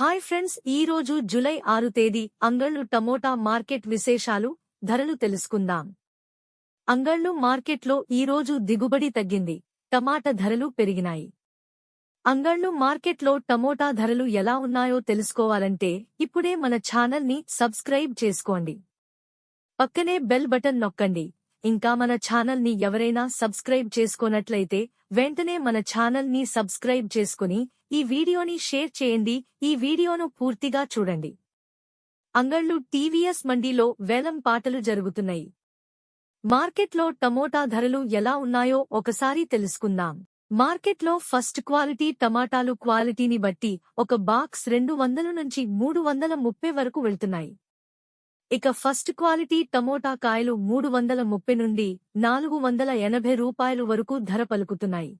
Hi friends ఈ రోజు July ఆరు తేదీ అంగళ్ళు టమోటా మార్కెట్ విశేషాలు ధరలు తెలుసుకుందాం. అంగళ్ళు మార్కెట్లో ఈ రోజు దిగుబడి తగ్గింది టమాటా ధరలు పెరిగినాయి. అంగళ్ళు మార్కెట్లో టమోటా ధరలు ఎలా ఉన్నాయో తెలుసుకోవాలంటే ఇప్పుడే మన ఛానల్ని సబ్స్క్రైబ్ చేసుకోండి. పక్కనే బెల్ బటన్ నొక్కండి. ఇంకా మన ఛానల్ని ఎవరైనా సబ్స్క్రైబ్ చేసుకోనట్లయితే వెంటనే మన ఛానల్ని సబ్స్క్రైబ్ చేసుకుని ఈ వీడియోని షేర్ చేయండి. ఈ వీడియోను పూర్తిగా చూడండి. అంగళ్ళు టీవీఎస్ మండీలో వేలం పాటలు జరుగుతున్నాయి. మార్కెట్లో టమోటా ధరలు ఎలా ఉన్నాయో ఒకసారి తెలుసుకుందాం. మార్కెట్లో ఫస్ట్ క్వాలిటీ టమాటాలు క్వాలిటీని బట్టి ఒక బాక్స్ రెండు వందల నుంచి మూడు వందల ముప్పై వరకు వెళ్తున్నాయి. ఇక ఫస్ట్ క్వాలిటీ టమోటా కాయలు మూడు వందల ముప్పై నుండి నాలుగు వందల ఎనభై రూపాయలు వరకు ధర పలుకుతున్నాయి.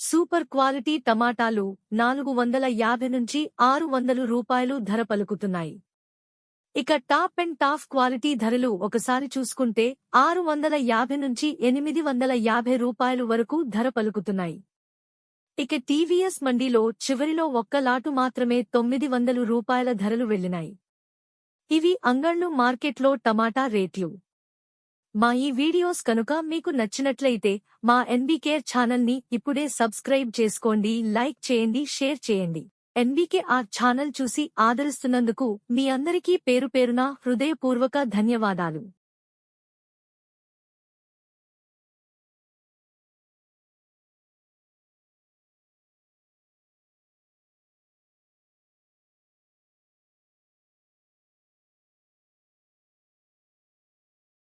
సూపర్ క్వాలిటీ టమాటాలు నాలుగు వందల యాభై నుంచి ఆరు వందలు రూపాయలు ధర పలుకుతున్నాయి. ఇక టాప్ అండ్ టాప్ క్వాలిటీ ధరలు ఒకసారి చూసుకుంటే ఆరు వందల యాభై నుంచి ఎనిమిది వందల యాభై రూపాయలు వరకు ధర పలుకుతున్నాయి. ఇక టీవీఎస్ మండీలో చివరిలో ఒక్క లాటు మాత్రమే తొమ్మిది వందలు రూపాయల ధరలు వెళ్ళినాయి ఇవి అంగళ్ళు మార్కెట్లో టమాటా రేట్లు. మా ఈ వీడియోస్ కనుక మీకు నచ్చినట్లయితే మా ఎన్బీకేర్ ఛానల్ని ఇప్పుడే సబ్స్క్రైబ్ చేసుకోండి లైక్ చేయండి షేర్ చేయండి. ఎన్బీకే ఆ ఛానల్ చూసి ఆదరిస్తున్నందుకు మీ అందరికీ పేరు పేరున హృదయపూర్వక ధన్యవాదాలు.